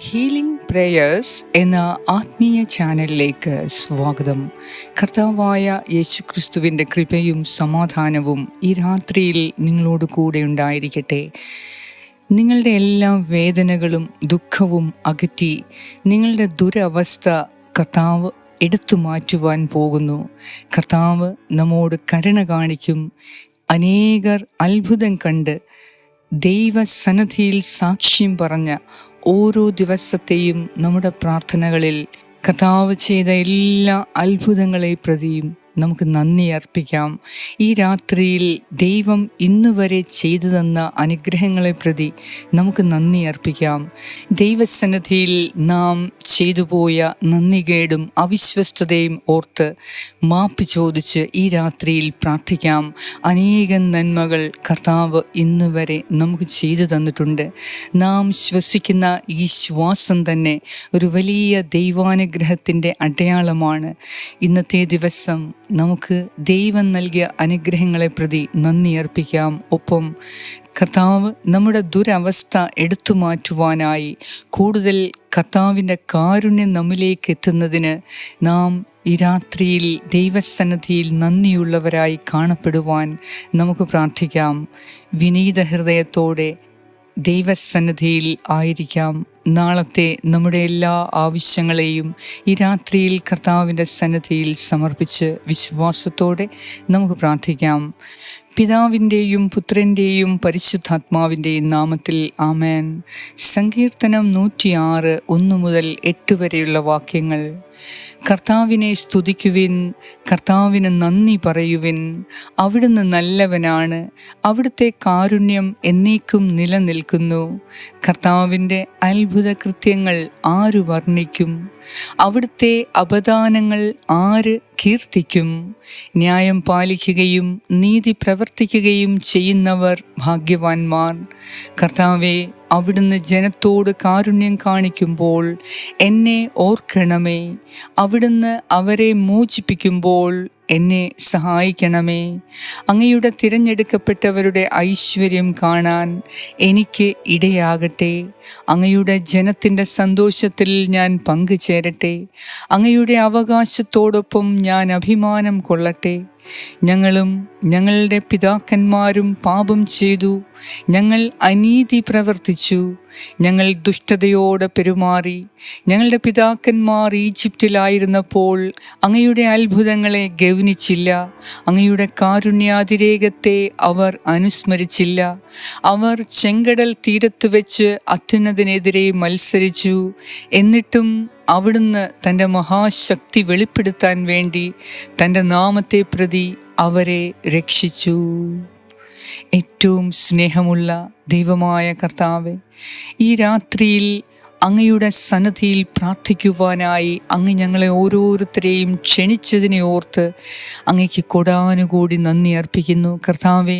Healing prayers എന്ന ആത്മീയ ചാനലിലേക്ക് സ്വാഗതം. കർത്താവായ യേശുക്രിസ്തുവിന്റെ കൃപയും സമാധാനവും ഈ രാത്രിയിൽ നിങ്ങളോട് കൂടെ ഉണ്ടായിരിക്കട്ടെ. നിങ്ങളുടെ എല്ലാ വേദനകളും ദുഃഖവും അകറ്റി നിങ്ങളുടെ ദുരവസ്ഥ കർത്താവ് എടുത്തു മാറ്റുവാൻ പോകുന്നു. കർത്താവ് നമ്മോട് കരുണ കാണിക്കും. അനേകർ അത്ഭുതം കണ്ട് ദൈവസന്നധിയിൽ സാക്ഷ്യം പറഞ്ഞ ഓരോ ദിവസത്തെയും നമ്മുടെ പ്രാർത്ഥനകളിൽ കഥാവ് ചെയ്ത എല്ലാ അത്ഭുതങ്ങളെ പ്രതിയും നമുക്ക് നന്ദി അർപ്പിക്കാം. ഈ രാത്രിയിൽ ദൈവം ഇന്നുവരെ ചെയ്തു തന്ന അനുഗ്രഹങ്ങളെ പ്രതി നമുക്ക് നന്ദി അർപ്പിക്കാം. ദൈവസന്നിധിയിൽ നാം ചെയ്തുപോയ നന്ദികേടും അവിശ്വസ്തതയും ഓർത്ത് മാപ്പ് ചോദിച്ച് ഈ രാത്രിയിൽ പ്രാർത്ഥിക്കാം. അനേകം നന്മകൾ കർത്താവ് ഇന്നുവരെ നമുക്ക് ചെയ്തു തന്നിട്ടുണ്ട്. നാം ശ്വസിക്കുന്ന ഈ ശ്വാസം തന്നെ ഒരു വലിയ ദൈവാനുഗ്രഹത്തിന്റെ അടയാളമാണ്. ഇന്നത്തെ ദിവസം നമുക്ക് ദൈവം നൽകിയ അനുഗ്രഹങ്ങളെ പ്രതി നന്ദി അർപ്പിക്കാം. ഒപ്പം കർത്താവ് നമ്മുടെ ദുരവസ്ഥ എടുത്തു മാറ്റുവാനായി കൂടുതൽ കർത്താവിന്റെ കാരുണ്യം നമ്മിലേക്ക് എത്തുന്നതിന് നാം ഈ രാത്രിയിൽ ദൈവസന്നദ്ധിയിൽ നന്ദിയുള്ളവരായി കാണപ്പെടുവാൻ നമുക്ക് പ്രാർത്ഥിക്കാം. വിനീത ഹൃദയത്തോടെ ദൈവസന്നിധിയിൽ ആയിരിക്കാം. നാളത്തെ നമ്മുടെ എല്ലാ ആവശ്യങ്ങളെയും ഈ രാത്രിയിൽ കർത്താവിന്റെ സന്നിധിയിൽ സമർപ്പിച്ച് വിശ്വാസത്തോടെ നമുക്ക് പ്രാർത്ഥിക്കാം. പിതാവിന്റെയും പുത്രന്റെയും പരിശുദ്ധാത്മാവിന്റെയും നാമത്തിൽ ആമേൻ. സങ്കീർത്തനം നൂറ്റിയാറ് ഒന്ന് മുതൽ എട്ട് വരെയുള്ള വാക്യങ്ങൾ. കർത്താവിനെ സ്തുതിക്കുവിൻ കർത്താവിന് നന്ദി പറയുവിൻ. അവിടുന്ന് നല്ലവനാണ് അവിടുത്തെ കാരുണ്യം എന്നേക്കും നിലനിൽക്കുന്നു. കർത്താവിന്റെ അത്ഭുത കൃത്യങ്ങൾ ആരു വർണിക്കും? അവിടുത്തെ അപദാനങ്ങൾ ആര് കീർത്തിക്കും? ന്യായം പാലിക്കുകയും നീതി പ്രവർത്തിക്കുകയും ചെയ്യുന്നവർ ഭാഗ്യവാന്മാർ. കർത്താവെ അവിടുന്ന് ജനത്തോട് കാരുണ്യം കാണിക്കുമ്പോൾ എന്നെ ഓർക്കണമേ. അവിടുന്ന് അവരെ മോചിപ്പിക്കുമ്പോൾ എന്നെ സഹായിക്കണമേ. അങ്ങയുടെ തിരഞ്ഞെടുക്കപ്പെട്ടവരുടെ ഐശ്വര്യം കാണാൻ എനിക്ക് ഇടയാകട്ടെ. അങ്ങയുടെ ജനത്തിന്റെ സന്തോഷത്തിൽ ഞാൻ പങ്കുചേരട്ടെ. അങ്ങയുടെ അവകാശത്തോടൊപ്പം ഞാൻ അഭിമാനം കൊള്ളട്ടെ. ഞങ്ങളും ഞങ്ങളുടെ പിതാക്കന്മാരും പാപം ചെയ്തു. ഞങ്ങൾ അനീതി പ്രവർത്തിച്ചു. ഞങ്ങൾ ദുഷ്ടതയോടെ പെരുമാറി ഞങ്ങളുടെ പിതാക്കന്മാർ ഈജിപ്തിലായിരുന്നപ്പോൾ അങ്ങയുടെ അത്ഭുതങ്ങളെ ഗൗനിച്ചില്ല അങ്ങയുടെ കാരുണ്യാതിരേകത്തെ അവർ അനുസ്മരിച്ചില്ല. അവർ ചെങ്കടൽ തീരത്ത് വെച്ച് അത്യുന്നതിനെതിരെ മത്സരിച്ചു. എന്നിട്ടും അവിടുന്ന് തന്റെ മഹാശക്തി വെളിപ്പെടുത്താൻ വേണ്ടി തന്റെ നാമത്തെ പ്രതി അവരെ രക്ഷിച്ചു. ഏറ്റവും സ്നേഹമുള്ള ദൈവമായ കർത്താവെ ഈ രാത്രിയിൽ അങ്ങയുടെ സന്നദ്ധിയിൽ പ്രാർത്ഥിക്കുവാനായി അങ്ങ് ഞങ്ങളെ ഓരോരുത്തരെയും ക്ഷണിച്ചതിനെ ഓർത്ത് അങ്ങയ്ക്ക് കൊടാനുകൂടി നന്ദി അർപ്പിക്കുന്നു. കർത്താവെ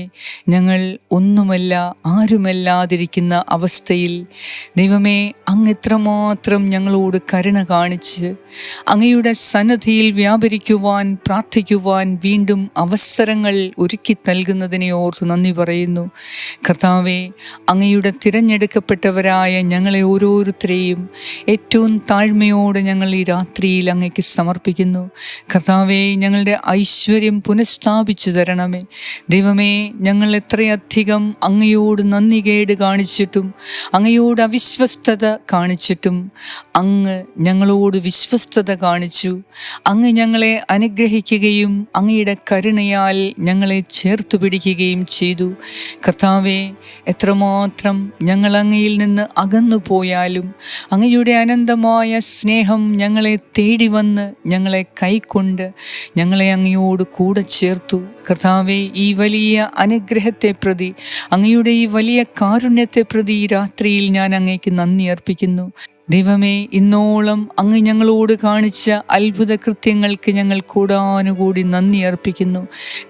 ഞങ്ങൾ ഒന്നുമല്ല ആരുമല്ലാതിരിക്കുന്ന അവസ്ഥയിൽ ദൈവമേ അങ്ങ് എത്രമാത്രം ഞങ്ങളോട് കരുണ കാണിച്ച് അങ്ങയുടെ സന്നദ്ധിയിൽ വ്യാപരിക്കുവാൻ പ്രാർത്ഥിക്കുവാൻ വീണ്ടും അവസരങ്ങൾ ഒരുക്കി നൽകുന്നതിനെ ഓർത്ത് നന്ദി പറയുന്നു. കർത്താവെ അങ്ങയുടെ തിരഞ്ഞെടുക്കപ്പെട്ടവരായ ഞങ്ങളെ ഓരോരുത്തരെയും ഏറ്റവും താഴ്മയോടെ ഞങ്ങൾ ഈ രാത്രിയിൽ അങ്ങേക്ക് സമർപ്പിക്കുന്നു. കർത്താവെ ഞങ്ങളുടെ ഐശ്വര്യം പുനഃസ്ഥാപിച്ചു തരണമേ. ദൈവമേ ഞങ്ങൾ എത്രയധികം അങ്ങയോട് നന്ദി കേട് കാണിച്ചിട്ടും അങ്ങയോട് അവിശ്വസ്തത കാണിച്ചിട്ടും അങ്ങ് ഞങ്ങളോട് വിശ്വസ്തത കാണിച്ചു. അങ്ങ് ഞങ്ങളെ അനുഗ്രഹിക്കുകയും അങ്ങയുടെ കരുണയാൽ ഞങ്ങളെ ചേർത്ത് പിടിക്കുകയും ചെയ്തു. കർത്താവെ എത്രമാത്രം ഞങ്ങൾ അങ്ങയിൽ നിന്ന് അകന്നു പോയാലും അങ്ങയുടെ അനന്തമായ സ്നേഹം ഞങ്ങളെ തേടി വന്ന് ഞങ്ങളെ കൈക്കൊണ്ട് ഞങ്ങളെ അങ്ങയോട് കൂടെ ചേർത്തു. കർത്താവെ ഈ വലിയ അനുഗ്രഹത്തെ പ്രതി അങ്ങയുടെ ഈ വലിയ കാരുണ്യത്തെ പ്രതി രാത്രിയിൽ ഞാൻ അങ്ങേക്ക് നന്ദി അർപ്പിക്കുന്നു. ദൈവമേ ഇന്നോളം അങ്ങ് ഞങ്ങളോട് കാണിച്ച അത്ഭുത കൃത്യങ്ങൾക്ക് ഞങ്ങൾ കൂടാനുകൂടി നന്ദി അർപ്പിക്കുന്നു.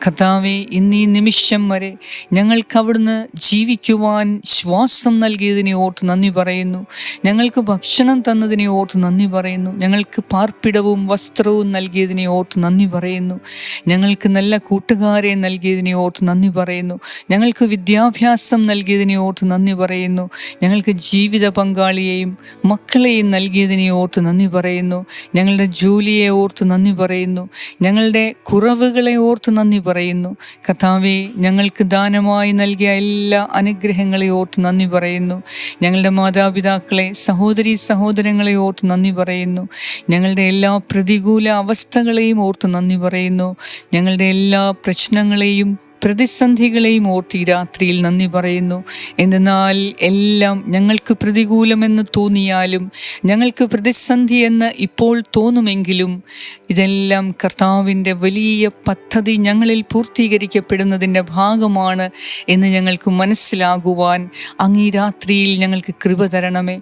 കർത്താവെ ഇന്നീ നിമിഷം വരെ ഞങ്ങൾക്ക് അവിടുന്ന് ജീവിക്കുവാൻ ശ്വാസം നൽകിയതിനെ ഓർത്ത് നന്ദി പറയുന്നു. ഞങ്ങൾക്ക് ഭക്ഷണം തന്നതിനെ ഓർത്ത് നന്ദി പറയുന്നു. ഞങ്ങൾക്ക് പാർപ്പിടവും വസ്ത്രവും നൽകിയതിനെ ഓർത്ത് നന്ദി പറയുന്നു. ഞങ്ങൾക്ക് നല്ല കൂട്ടുകാരെ നൽകിയതിനെ ഓർത്ത് നന്ദി പറയുന്നു. ഞങ്ങൾക്ക് വിദ്യാഭ്യാസം നൽകിയതിനെ ഓർത്ത് നന്ദി പറയുന്നു. ഞങ്ങൾക്ക് ജീവിത പങ്കാളിയെയും മക്കളെയും നൽകിയതിനെ ഓർത്ത് നന്ദി പറയുന്നു. ഞങ്ങളുടെ ജോലിയെ ഓർത്ത് നന്ദി പറയുന്നു. ഞങ്ങളുടെ കുറവുകളെ ഓർത്ത് നന്ദി പറയുന്നു. കഥാവെ ഞങ്ങൾക്ക് ദാനമായി നൽകിയ എല്ലാ അനുഗ്രഹങ്ങളെ ഓർത്ത് നന്ദി പറയുന്നു. ഞങ്ങളുടെ മാതാപിതാക്കളെ സഹോദരി സഹോദരങ്ങളെ ഓർത്ത് നന്ദി പറയുന്നു. ഞങ്ങളുടെ എല്ലാ പ്രതികൂല അവസ്ഥകളെയും ഓർത്ത് നന്ദി പറയുന്നു. ഞങ്ങളുടെ എല്ലാ പ്രശ്നങ്ങളെയും പ്രതിസന്ധികളെയും ഓർത്ത് രാത്രിയിൽ നന്ദി പറയുന്നു. എന്നാൽ എല്ലാം ഞങ്ങൾക്ക് പ്രതികൂലമെന്ന് തോന്നിയാലും ഞങ്ങൾക്ക് പ്രതിസന്ധി എന്ന് ഇപ്പോൾ തോന്നുമെങ്കിലും ഇതെല്ലാം കർത്താവിന്റെ വലിയ പദ്ധതി ഞങ്ങളിൽ പൂർത്തീകരിക്കപ്പെടുന്നതിന്റെ ഭാഗമാണ് എന്ന് ഞങ്ങൾക്ക് മനസ്സിലാകുവാൻ അങ്ങീ രാത്രിയിൽ ഞങ്ങൾക്ക് കൃപ തരണമേ.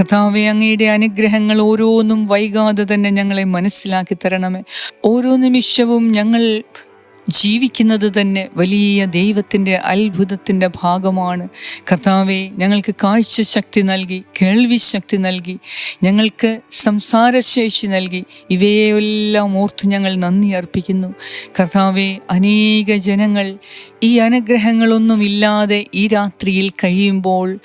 കഥാവെ അങ്ങയുടെ അനുഗ്രഹങ്ങൾ ഓരോന്നും വൈകാതെ തന്നെ ഞങ്ങളെ മനസ്സിലാക്കി തരണമേ. ഓരോ നിമിഷവും ഞങ്ങൾ ജീവിക്കുന്നത് തന്നെ വലിയ ദൈവത്തിന്റെ അത്ഭുതത്തിന്റെ ഭാഗമാണ്. കർത്താവെ ഞങ്ങൾക്ക് കാഴ്ച ശക്തി നൽകി കേൾവി ശക്തി നൽകി ഞങ്ങൾക്ക് സംസാരശേഷി നൽകി. ഇവയെല്ലാം ഓർത്ത് ഞങ്ങൾ നന്ദി അർപ്പിക്കുന്നു. കർത്താവെ അനേക ജനങ്ങൾ ഈ അനുഗ്രഹങ്ങളൊന്നുമില്ലാതെ ഈ രാത്രിയിൽ കഴിയുമ്പോൾ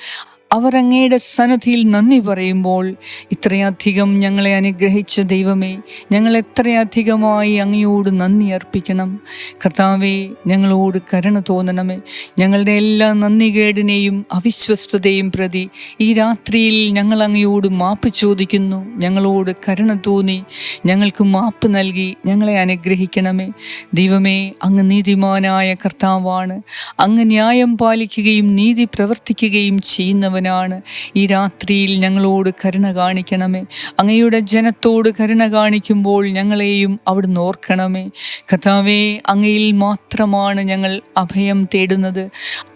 അവർ അങ്ങയുടെ സന്നദ്ധിയിൽ നന്ദി പറയുമ്പോൾ ഇത്രയധികം ഞങ്ങളെ അനുഗ്രഹിച്ച ദൈവമേ ഞങ്ങൾ എത്രയധികമായി അങ്ങയോട് നന്ദി അർപ്പിക്കണം. കർത്താവെ ഞങ്ങളോട് കരുണ തോന്നണമേ. ഞങ്ങളുടെ എല്ലാ നന്ദികേടിനെയും അവിശ്വസ്തതയും പ്രതി ഈ രാത്രിയിൽ ഞങ്ങൾ അങ്ങയോട് മാപ്പ് ചോദിക്കുന്നു. ഞങ്ങളോട് കരുണ തോന്നി. ഞങ്ങൾക്ക് മാപ്പ് നൽകി ഞങ്ങളെ അനുഗ്രഹിക്കണമേ. ദൈവമേ അങ്ങ് നീതിമാനായ കർത്താവാണ്. അങ്ങ് ന്യായം പാലിക്കുകയും നീതി പ്രവർത്തിക്കുകയും ചെയ്യുന്നവൻ ഉള്ളവനാണ് ഈ രാത്രിയിൽ ഞങ്ങളോട് കരുണ കാണിക്കണമേ. അങ്ങയുടെ ജനത്തോട് കരുണ കാണിക്കുമ്പോൾ ഞങ്ങളെയും അവിടുന്ന് ഓർക്കണമേ. കഥാവേ അങ്ങയിൽ മാത്രമാണ് ഞങ്ങൾ അഭയം തേടുന്നത്.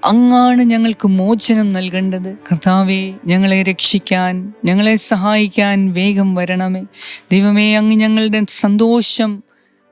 അങ്ങാണ് ഞങ്ങൾക്ക് മോചനം നൽകേണ്ടത്. കർത്താവെ ഞങ്ങളെ രക്ഷിക്കാൻ ഞങ്ങളെ സഹായിക്കാൻ വേഗം വരണമേ. ദൈവമേ അങ്ങ് ഞങ്ങളുടെ സന്തോഷം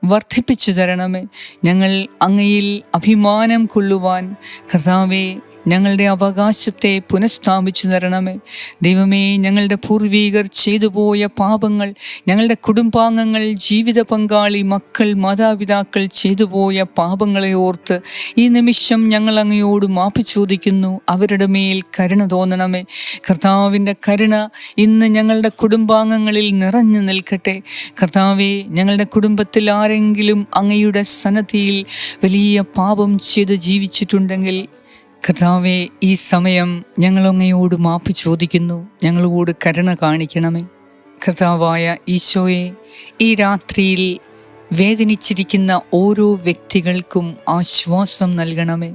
വർദ്ധിപ്പിച്ചു തരണമേ. ഞങ്ങൾ അങ്ങയിൽ അഭിമാനം കൊള്ളുവാൻ കർത്താവെ ഞങ്ങളുടെ അവകാശത്തെ പുനഃസ്ഥാപിച്ചു തരണമേ. ദൈവമേ ഞങ്ങളുടെ പൂർവീകർ ചെയ്തു പോയ പാപങ്ങൾ ഞങ്ങളുടെ കുടുംബാംഗങ്ങൾ ജീവിത പങ്കാളി മക്കൾ മാതാപിതാക്കൾ ചെയ്തു പോയ പാപങ്ങളെ ഓർത്ത് ഈ നിമിഷം ഞങ്ങൾ അങ്ങയോട് മാപ്പ് ചോദിക്കുന്നു. അവരുടെ മേൽ കരുണ തോന്നണമേ. കർത്താവിന്റെ കരുണ ഇന്ന് ഞങ്ങളുടെ കുടുംബാംഗങ്ങളിൽ നിറഞ്ഞു നിൽക്കട്ടെ. കർത്താവെ ഞങ്ങളുടെ കുടുംബത്തിൽ ആരെങ്കിലും അങ്ങയുടെ സന്നദ്ധിയിൽ വലിയ പാപം ചെയ്ത് ജീവിച്ചിട്ടുണ്ടെങ്കിൽ കർത്താവെ ഈ സമയം ഞങ്ങളങ്ങയോട് മാപ്പ് ചോദിക്കുന്നു. ഞങ്ങളോട് കരുണ കാണിക്കണമേ. കർത്താവായ ഈശോയെ ഈ രാത്രിയിൽ വേദനിച്ചിരിക്കുന്ന ഓരോ വ്യക്തികൾക്കും ആശ്വാസം നൽകണമേ.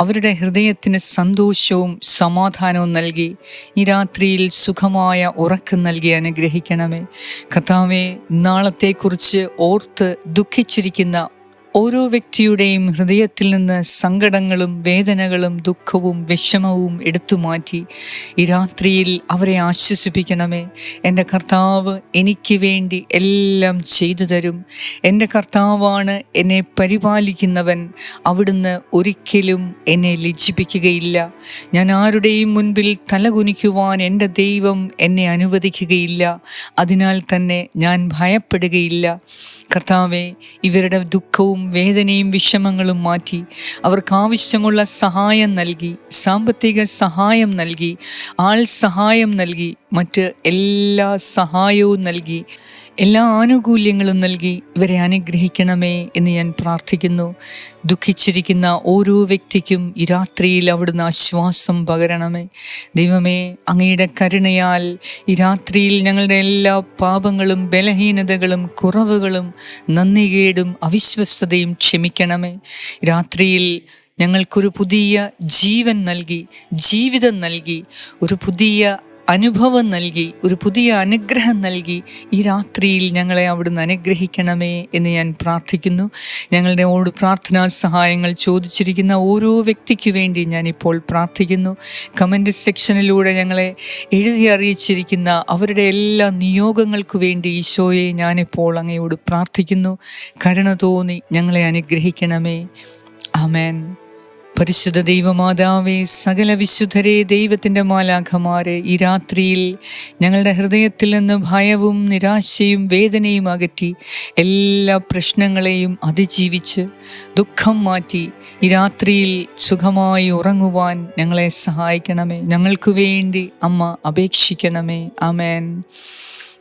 അവരുടെ ഹൃദയത്തിന് സന്തോഷവും സമാധാനവും നൽകി ഈ രാത്രിയിൽ സുഖമായ ഉറക്കം നൽകി അനുഗ്രഹിക്കണമേ. കർത്താവെ നാളത്തെക്കുറിച്ച് ഓർത്ത് ദുഃഖിച്ചിരിക്കുന്ന ഓരോ വ്യക്തിയുടെയും ഹൃദയത്തിൽ നിന്ന് സങ്കടങ്ങളും വേദനകളും ദുഃഖവും വിഷമവും എടുത്തു മാറ്റി ഈ രാത്രിയിൽ അവരെ ആശ്വസിപ്പിക്കണമേ. എന്റെ കർത്താവ് എനിക്ക് വേണ്ടി എല്ലാം ചെയ്തു തരും. എന്റെ കർത്താവാണ് എന്നെ പരിപാലിക്കുന്നവൻ. അവിടുന്ന് ഒരിക്കലും എന്നെ ലജ്ജിപ്പിക്കുകയില്ല. ഞാൻ ആരുടെയും മുൻപിൽ തലകുനിക്കുവാൻ എന്റെ ദൈവം എന്നെ അനുവദിക്കുകയില്ല. അതിനാൽ തന്നെ ഞാൻ ഭയപ്പെടുകയില്ല. കർത്താവെ ഇവരുടെ ദുഃഖവും വേദനയും വിഷമങ്ങളും മാറ്റി അവർക്ക് ആവശ്യമുള്ള സഹായം നൽകി സാമ്പത്തിക സഹായം നൽകി ആൾ സഹായം നൽകി മറ്റ് എല്ലാ സഹായവും നൽകി. എല്ലാ ആനുകൂല്യങ്ങളും നൽകി ഇവരെ അനുഗ്രഹിക്കണമേ എന്ന് ഞാൻ പ്രാർത്ഥിക്കുന്നു. ദുഃഖിച്ചിരിക്കുന്ന ഓരോ വ്യക്തിക്കും ഈ രാത്രിയിൽ അവിടുന്ന് ആശ്വാസം പകരണമേ. ദൈവമേ അങ്ങയുടെ കരുണയാൽ ഈ രാത്രിയിൽ ഞങ്ങളുടെ എല്ലാ പാപങ്ങളും ബലഹീനതകളും കുറവുകളും നന്ദികേടും അവിശ്വസ്തതയും ക്ഷമിക്കണമേ. രാത്രിയിൽ ഞങ്ങൾക്കൊരു പുതിയ ജീവൻ നൽകി ജീവിതം നൽകി ഒരു പുതിയ അനുഭവം നൽകി ഒരു പുതിയ അനുഗ്രഹം നൽകി ഈ രാത്രിയിൽ ഞങ്ങളെ അവിടുന്ന് അനുഗ്രഹിക്കണമേ എന്ന് ഞാൻ പ്രാർത്ഥിക്കുന്നു. ഞങ്ങളുടെ ഓട് പ്രാർത്ഥനാ സഹായങ്ങൾ ചോദിച്ചിരിക്കുന്ന ഓരോ വ്യക്തിക്കു വേണ്ടി ഞാനിപ്പോൾ പ്രാർത്ഥിക്കുന്നു. കമന്റ് സെക്ഷനിലൂടെ ഞങ്ങളെ എഴുതി അറിയിച്ചിരിക്കുന്ന അവരുടെ എല്ലാ നിയോഗങ്ങൾക്കു വേണ്ടി ഈശോയെ ഞാനിപ്പോൾ അങ്ങയോട് പ്രാർത്ഥിക്കുന്നു. കരുണ തോന്നി ഞങ്ങളെ അനുഗ്രഹിക്കണമേ. അമേൻ പരിശുദ്ധ ദൈവമാതാവേ സകല വിശുദ്ധരെ ദൈവത്തിന്റെ മാലാഖമാരെ ഈ രാത്രിയിൽ ഞങ്ങളുടെ ഹൃദയത്തിൽ നിന്ന് ഭയവും നിരാശയും വേദനയും അകറ്റി എല്ലാ പ്രശ്നങ്ങളെയും അതിജീവിച്ച് ദുഃഖം മാറ്റി ഈ രാത്രിയിൽ സുഖമായി ഉറങ്ങുവാൻ ഞങ്ങളെ സഹായിക്കണമേ. ഞങ്ങൾക്ക് വേണ്ടി അമ്മ അപേക്ഷിക്കണമേ. അമേൻ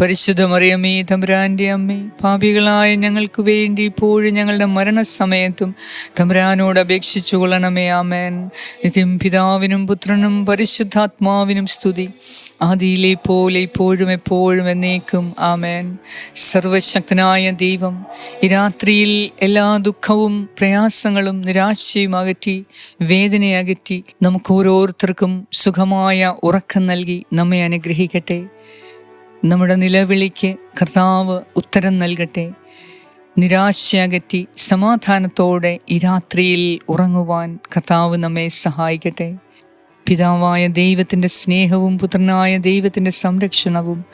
പരിശുദ്ധ മറിയമേ തമ്പുരാന്റെ അമ്മേ പാപികളായ ഞങ്ങൾക്ക് വേണ്ടി ഇപ്പോഴും ഞങ്ങളുടെ മരണസമയത്തും തമ്പുരാനോട് അപേക്ഷിച്ചു കൊള്ളണമേ ആമേൻ. നിത്യം പിതാവിനും പുത്രനും പരിശുദ്ധാത്മാവിനും സ്തുതി. ആദിയിലെ പോലെ ഇപ്പോഴും എപ്പോഴും എന്നേക്കും ആമേൻ. സർവശക്തനായ ദൈവം ഈ രാത്രിയിൽ എല്ലാ ദുഃഖവും പ്രയാസങ്ങളും നിരാശയും അകറ്റി വേദനയകറ്റി നമുക്ക് ഓരോരുത്തർക്കും സുഖമായ ഉറക്കം നൽകി നമ്മെ അനുഗ്രഹിക്കട്ടെ. നമ്മുടെ നിലവിളിക്ക് കർത്താവ് ഉത്തരം നൽകട്ടെ. നിരാശ അകറ്റി സമാധാനത്തോടെ ഈ രാത്രിയിൽ ഉറങ്ങുവാൻ കർത്താവ് നമ്മെ സഹായിക്കട്ടെ. പിതാവായ ദൈവത്തിന്റെ സ്നേഹവും പുത്രനായ ദൈവത്തിന്റെ സംരക്ഷണവും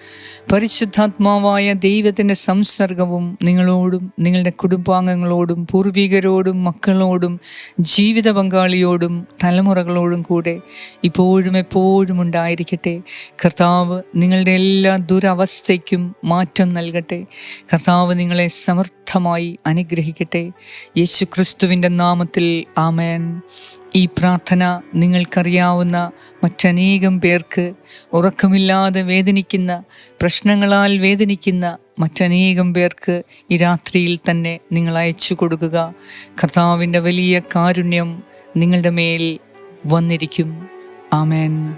പരിശുദ്ധാത്മാവായ ദൈവത്തിന്റെ സംസർഗവും നിങ്ങളോടും നിങ്ങളുടെ കുടുംബാംഗങ്ങളോടും പൂർവികരോടും മക്കളോടും ജീവിത പങ്കാളിയോടും തലമുറകളോടും കൂടെ ഇപ്പോഴും എപ്പോഴും ഉണ്ടായിരിക്കട്ടെ. കർത്താവ് നിങ്ങളുടെ എല്ലാ ദുരവസ്ഥയ്ക്കും മാറ്റം നൽകട്ടെ. കർത്താവ് നിങ്ങളെ സമർത്ഥമായി അനുഗ്രഹിക്കട്ടെ. യേശു ക്രിസ്തുവിന്റെ നാമത്തിൽ ആമേൻ. ഈ പ്രാർത്ഥന നിങ്ങൾക്കറിയാവുന്ന മറ്റനേകം പേർക്ക് ഉറക്കമില്ലാതെ വേദനിക്കുന്ന പ്രശ്നങ്ങളാൽ വേദനിക്കുന്ന മറ്റനേകം പേർക്ക് ഈ രാത്രിയിൽ തന്നെ നിങ്ങൾ അയച്ചു കൊടുക്കുക. കർത്താവിന്റെ വലിയ കാരുണ്യം നിങ്ങളുടെ മേൽ വന്നിരിക്കും. ആമേൻ.